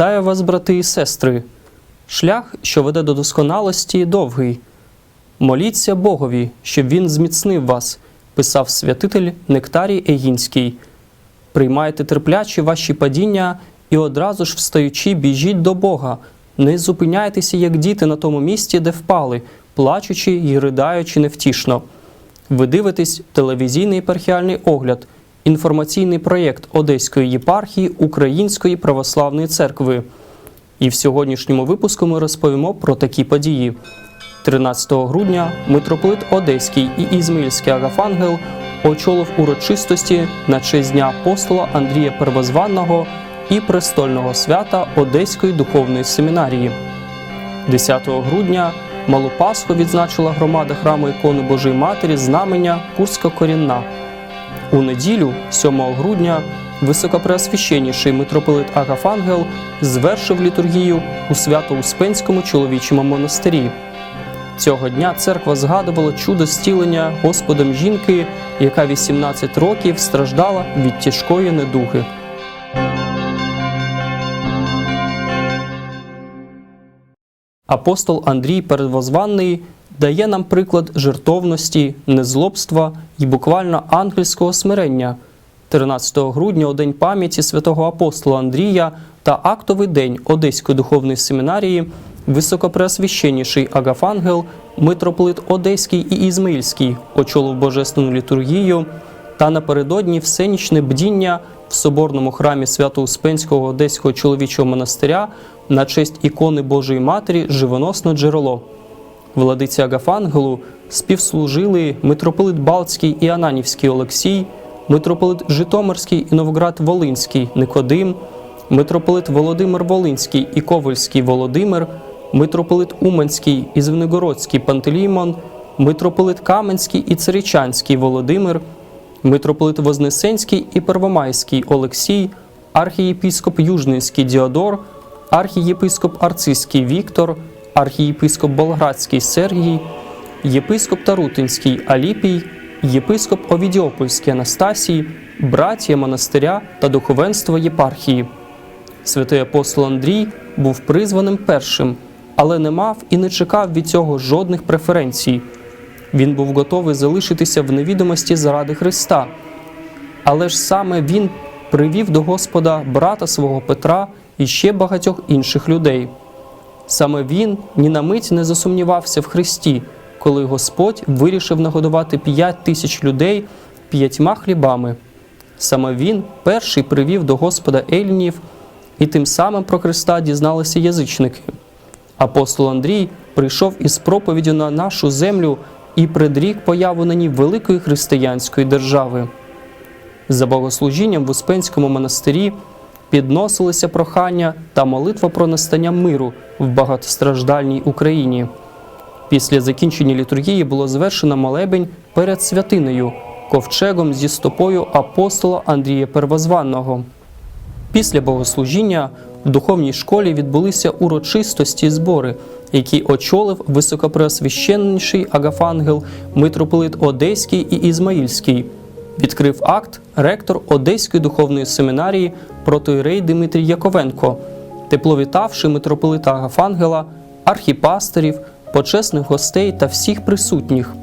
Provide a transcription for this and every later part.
Вітаю вас, брати і сестри. Шлях, що веде до досконалості, довгий. Моліться Богові, щоб він зміцнив вас, писав святитель Нектарій Егінський. Приймайте терплячі ваші падіння і одразу ж встаючи, біжіть до Бога. Не зупиняйтеся, як діти на тому місці, де впали, плачучи й ридаючи невтішно. Ви дивитесь телевізійний епархіальний огляд, інформаційний проєкт Одеської єпархії Української православної церкви. І в сьогоднішньому випуску ми розповімо про такі події. 13 грудня митрополит Одеський і Ізмаїльський Агафангел очолив урочистості на честь дня апостола Андрія Первозванного і престольного свята Одеської духовної семінарії. 10 грудня Малу Пасху відзначила громада храму ікони Божої Матері знамення Курська Корінна. У неділю, 7 грудня, високопреосвященніший митрополит Агафангел звершив літургію у Свято-Успенському чоловічому монастирі. Цього дня церква згадувала чудо стілення Господом жінки, яка 18 років страждала від тяжкої недуги. Апостол Андрій Передвозванний дає нам приклад жертовності, незлобства і буквально ангельського смирення. 13 грудня, день пам'яті святого апостола Андрія та актовий день Одеської духовної семінарії, високопреосвященніший Агафангел, митрополит Одеський і Ізмаїльський очолив божественну літургію та напередодні всенічне бдіння в соборному храмі Свято-Успенського Одеського чоловічого монастиря на честь ікони Божої Матері Живоносне джерело. Владиці Агафангелу співслужили митрополит Балтський і Ананівський Олексій, митрополит Житомирський і Новоград-Волинський Никодим, митрополит Володимир Волинський і Ковальський Володимир, митрополит Уманський і Звенигородський Пантелеймон, митрополит Каменський і Царичанський Володимир, митрополит Вознесенський і Первомайський Олексій, архієпіскоп Южненський Діодор, архієпископ Арцизький Віктор, архієпископ Болградський Сергій, єпископ Тарутинський Аліпій, єпископ Овідіопольський Анастасій, братія монастиря та духовенство єпархії. Святий апостол Андрій був призваним першим, але не мав і не чекав від цього жодних преференцій. Він був готовий залишитися в невідомості заради Христа. Але ж саме він привів до Господа брата свого Петра і ще багатьох інших людей. Саме він ні на мить не засумнівався в Христі, коли Господь вирішив нагодувати п'ять тисяч людей п'ятьма хлібами. Саме він перший привів до Господа Ельнів, і тим самим про Христа дізналися язичники. Апостол Андрій прийшов із проповіддю на нашу землю і предрік появу на ній великої християнської держави. За богослужінням в Успенському монастирі підносилися прохання та молитва про настання миру в багатостраждальній Україні. Після закінчення літургії було звершено молебень перед святиною, ковчегом зі стопою апостола Андрія Первозванного. Після богослужіння в духовній школі відбулися урочистості збори, які очолив високопреосвященніший Агафангел, митрополит Одеський і Ізмаїльський. Відкрив акт ректор Одеської духовної семінарії протоірей Дмитрій Яковенко, тепло вітавши митрополита Агафангела, архіпастерів, почесних гостей та всіх присутніх.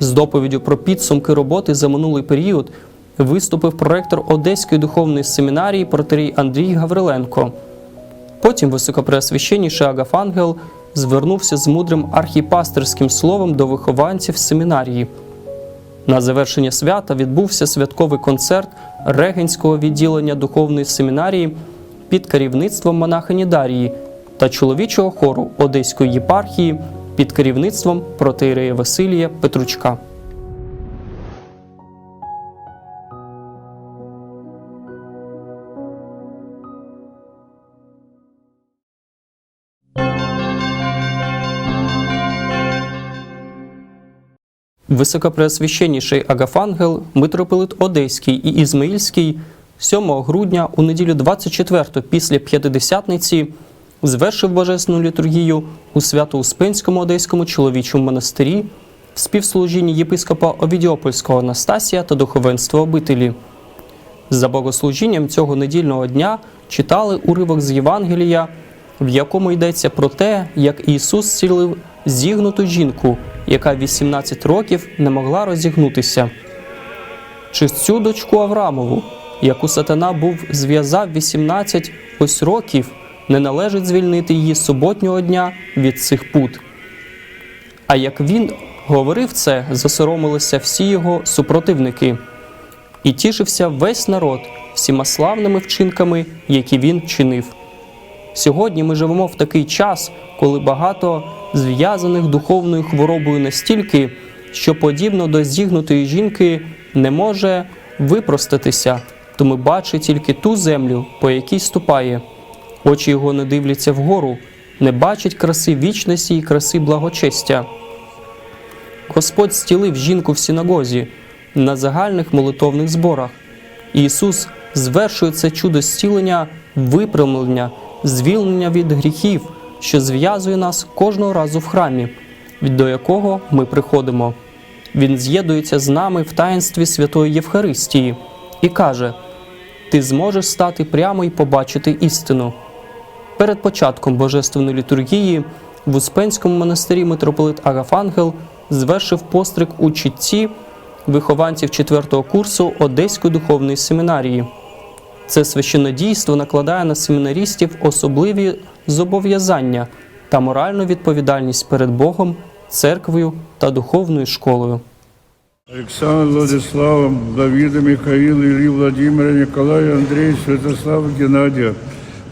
З доповіддю про підсумки роботи за минулий період виступив проректор Одеської духовної семінарії протерій Андрій Гавриленко. Потім високопреосвященніший Агафангел звернувся з мудрим архіпастерським словом до вихованців семінарії. На завершення свята відбувся святковий концерт регенського відділення духовної семінарії під керівництвом монахині Дарії та чоловічого хору Одеської єпархії під керівництвом протиерея Василія Петручка. Високопреосвященніший Агафангел, митрополит Одеський і Ізмаїльський 7 грудня у неділю 24 після П'ятидесятниці звершив божественну літургію у Свято-Успенському Одеському чоловічому монастирі в співслужінні єпископа Овідіопольського Анастасія та духовенства обителі. За богослужінням цього недільного дня читали уривок з Євангелія, в якому йдеться про те, як Ісус зцілив зігнуту жінку, яка 18 років не могла розігнутися. Чи цю дочку Аврамову, яку сатана був зв'язав 18 ось років, не належить звільнити її суботнього дня від цих пут. А як він говорив це, засоромилися всі його супротивники, і тішився весь народ всіма славними вчинками, які він чинив. Сьогодні ми живемо в такий час, коли багато зв'язаних духовною хворобою настільки, що подібно до зігнутої жінки не може випростатися, тому бачить тільки ту землю, по якій ступає. Очі його не дивляться вгору, не бачать краси вічності і краси благочестя. Господь стілив жінку в синагозі на загальних молитовних зборах. Ісус звершує це чудо зцілення, випрямлення, звільнення від гріхів, що зв'язує нас кожного разу в храмі, до якого ми приходимо. Він з'єднується з нами в таїнстві Святої Євхаристії і каже: Ти зможеш стати прямо і побачити істину. Перед початком божественної літургії в Успенському монастирі митрополит Агафангел звершив постриг у чітці вихованців 4 курсу Одеської духовної семінарії. Це священнодійство накладає на семінарістів особливі зобов'язання та моральну відповідальність перед Богом, церквою та духовною школою. Александр Владислава, Давида Михаила, Ильи Владимира, Николая Андрея, Святослава Геннадия,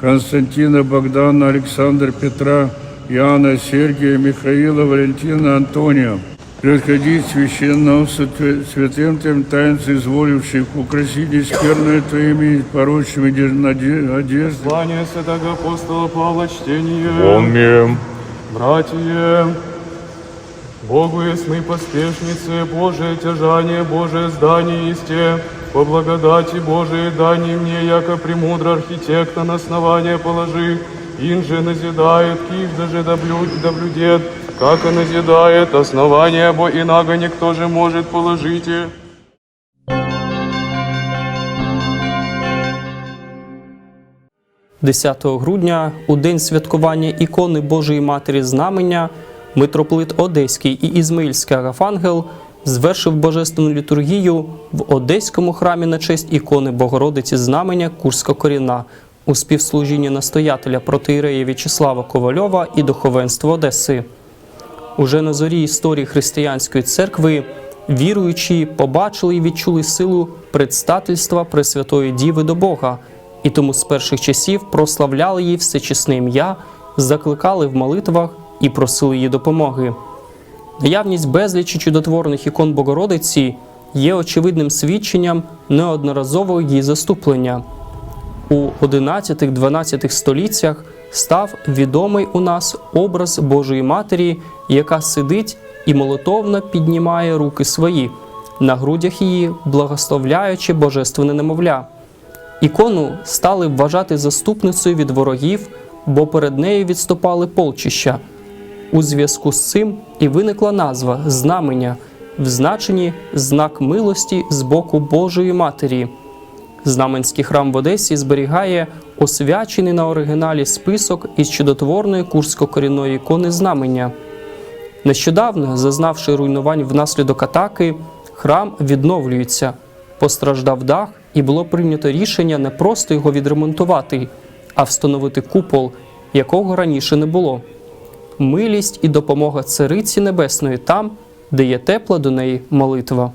Константина Богдана, Александра Петра, Иоанна Сергия, Михаила, Валентина, Антония. Предходить священного свят- святым Твоим таинством изволивших, украсить нескверное Твоими порочными одеждами, Звание святого апостола Павла чтение. Помним. Братья, Богу мы поспешницы, Божие тяжание, Божие здание исте, по благодати Божией дани мне, яко премудро архитекта на основание положи, ин же назидает, кижда же доблюд, доблюдет, как и назидает, основание бо инаго никто же может положите. 10 грудня, у день святкування ікони Божої Матері Знамення, митрополит Одеський і Ізмаїльський Агафангел звершив божественну літургію в Одеському храмі на честь ікони Богородиці Знамення Курська Коріна у співслужінні настоятеля протиєрея В'ячеслава Ковальова і духовенства Одеси. Уже на зорі історії християнської церкви віруючі побачили і відчули силу предстательства Пресвятої Діви до Бога, і тому з перших часів прославляли її всечесне ім'я, закликали в молитвах і просили її допомоги. Наявність безлічі чудотворних ікон Богородиці є очевидним свідченням неодноразового її заступлення. У 11-12 століттях став відомий у нас образ Божої Матері, яка сидить і молитовно піднімає руки свої, на грудях її благословляючи божественне немовля. Ікону стали вважати заступницею від ворогів, бо перед нею відступали полчища. У зв'язку з цим і виникла назва знамення в значенні знак милості з боку Божої Матері. Знаменський храм в Одесі зберігає освячений на оригіналі список із чудотворної курсько-корінної ікони знамення. Нещодавно, зазнавши руйнувань внаслідок атаки, храм відновлюється. Постраждав дах, і було прийнято рішення не просто його відремонтувати, а встановити купол, якого раніше не було. Милість і допомога Цариці Небесної там, де є тепла до неї молитва.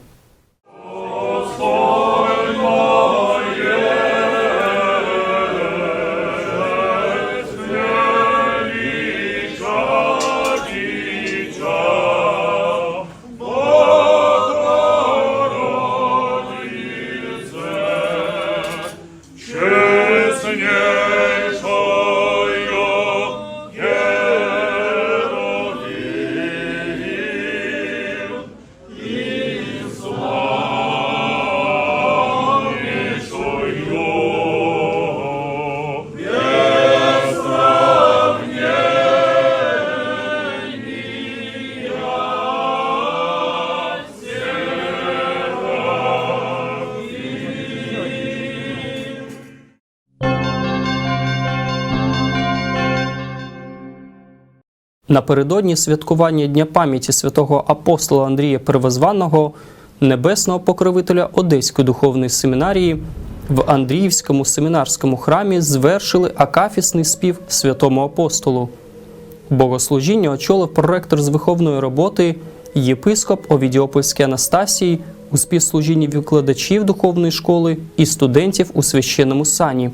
Напередодні святкування Дня пам'яті святого апостола Андрія Первозваного, небесного покровителя Одеської духовної семінарії, в Андріївському семінарському храмі звершили акафісний спів святому апостолу. Богослужіння очолив проректор з виховної роботи єпископ Овідіопольський Анастасій у співслужінні викладачів духовної школи і студентів у священному сані.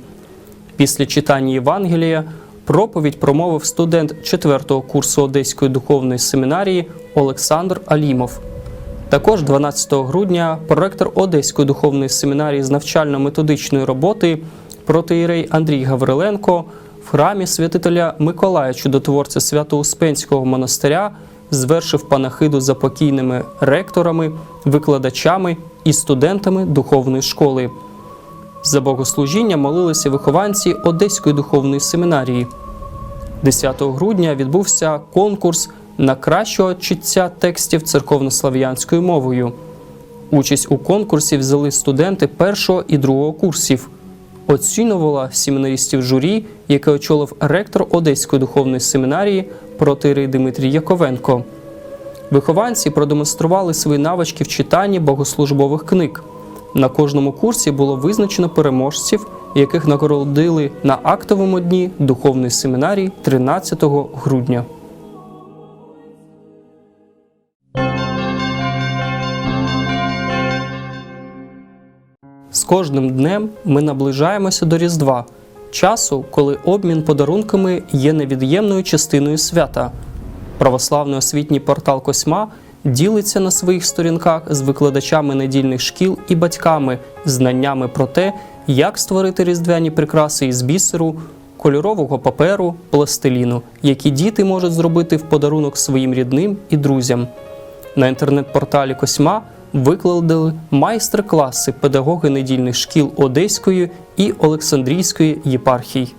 Після читання Євангелія проповідь промовив студент 4-го курсу Одеської духовної семінарії Олександр Алімов. Також 12 грудня проректор Одеської духовної семінарії з навчально-методичної роботи протиєрей Андрій Гавриленко в храмі святителя Миколая Чудотворця Свято-Успенського монастиря звершив панахиду за покійними ректорами, викладачами і студентами духовної школи. За богослужіння молилися вихованці Одеської духовної семінарії. 10 грудня відбувся конкурс на кращого читця текстів церковнослав'янською мовою. Участь у конкурсі взяли студенти першого і другого курсів. Оцінювала семінаристів журі, яке очолив ректор Одеської духовної семінарії протирий Дмитрій Яковенко. Вихованці продемонстрували свої навички в читанні богослужбових книг. На кожному курсі було визначено переможців, яких нагородили на актовому дні духовної семінарії 13 грудня. З кожним днем ми наближаємося до Різдва, часу, коли обмін подарунками є невід'ємною частиною свята. Православний освітній портал Косьма ділиться на своїх сторінках з викладачами недільних шкіл і батьками знаннями про те, як створити різдвяні прикраси із бісеру, кольорового паперу, пластиліну, які діти можуть зробити в подарунок своїм рідним і друзям. На інтернет-порталі Косьма викладали майстер-класи педагоги недільних шкіл Одеської і Олександрійської єпархій.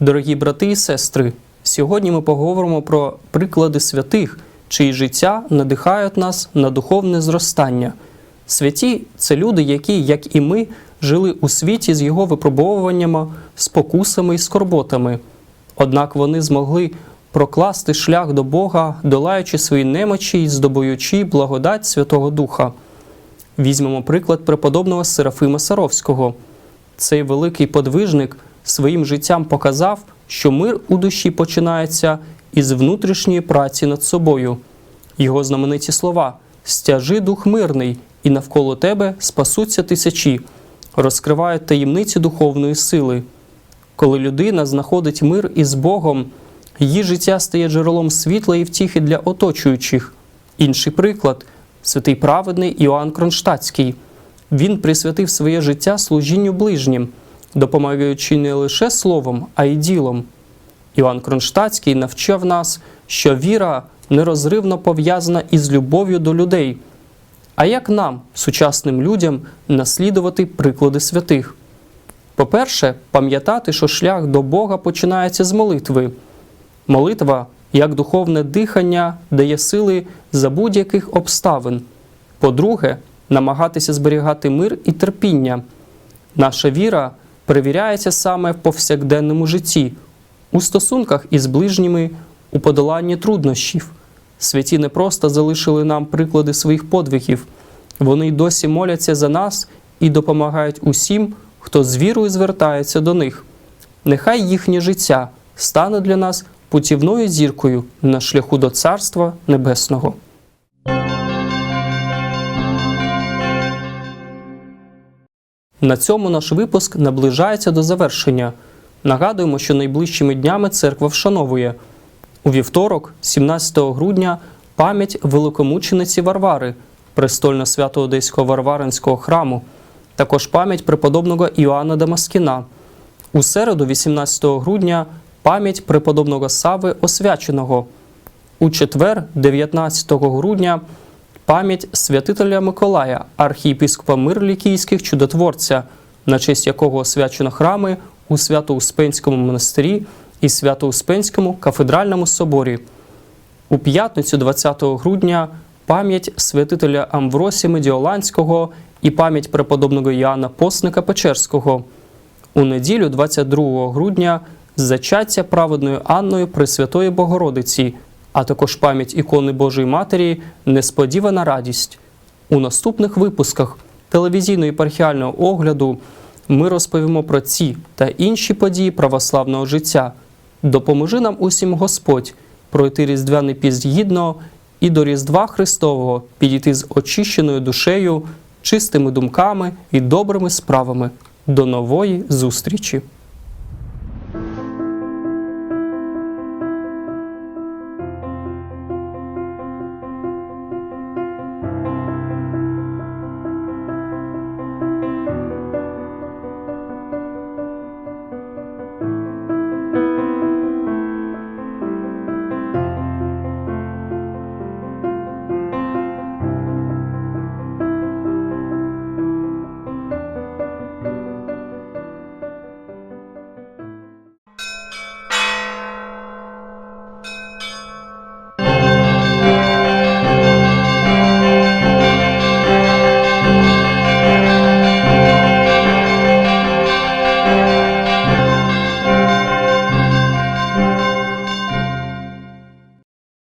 Дорогі брати і сестри, сьогодні ми поговоримо про приклади святих, чиї життя надихають нас на духовне зростання. Святі це люди, які, як і ми, жили у світі з його випробовуваннями, спокусами і скорботами. Однак вони змогли прокласти шлях до Бога, долаючи свої немочі і здобуючи благодать Святого Духа. Візьмемо приклад преподобного Серафима Саровського. Цей великий подвижник своїм життям показав, що мир у душі починається із внутрішньої праці над собою. Його знамениті слова стяжи дух мирний, і навколо тебе спасуться тисячі, розкривають таємниці духовної сили. Коли людина знаходить мир із Богом, її життя стає джерелом світла і втіхи для оточуючих. Інший приклад святий праведний Іоанн Кронштадтський. Він присвятив своє життя служінню ближнім, допомагаючи не лише словом, а й ділом. Іван Кронштадтський навчав нас, що віра нерозривно пов'язана із любов'ю до людей. А як нам, сучасним людям, наслідувати приклади святих? По-перше, пам'ятати, що шлях до Бога починається з молитви. Молитва, як духовне дихання, дає сили за будь-яких обставин. По-друге, намагатися зберігати мир і терпіння. Наша віра перевіряється саме в повсякденному житті, у стосунках із ближніми, у подоланні труднощів. Святі не просто залишили нам приклади своїх подвигів, вони й досі моляться за нас і допомагають усім, хто з вірою звертається до них. Нехай їхнє життя стане для нас путівною зіркою на шляху до Царства Небесного. На цьому наш випуск наближається до завершення. Нагадуємо, що найближчими днями церква вшановує у вівторок, 17 грудня, пам'ять великомучениці Варвари, престольно свято Одеського Варваринського храму, також пам'ять преподобного Іоанна Дамаскіна. У середу, 18 грудня, пам'ять преподобного Сави Освяченого. У четвер, 19 грудня, пам'ять святителя Миколая, архієпископа Мирлікійських чудотворця, на честь якого освячено храми у Свято-Успенському монастирі і Свято-Успенському кафедральному соборі. У п'ятницю 20 грудня пам'ять святителя Амвросія Медіоланського і пам'ять преподобного Іоанна Постника Печерського. У неділю 22 грудня зачаття праведною Анною Пресвятої Богородиці, а також пам'ять ікони Божої Матері Несподівана радість. У наступних випусках телевізійного єпархіального огляду ми розповімо про ці та інші події православного життя. Допоможи нам усім Господь пройти різдвяний піст гідно і до Різдва Христового підійти з очищеною душею, чистими думками і добрими справами. До нової зустрічі!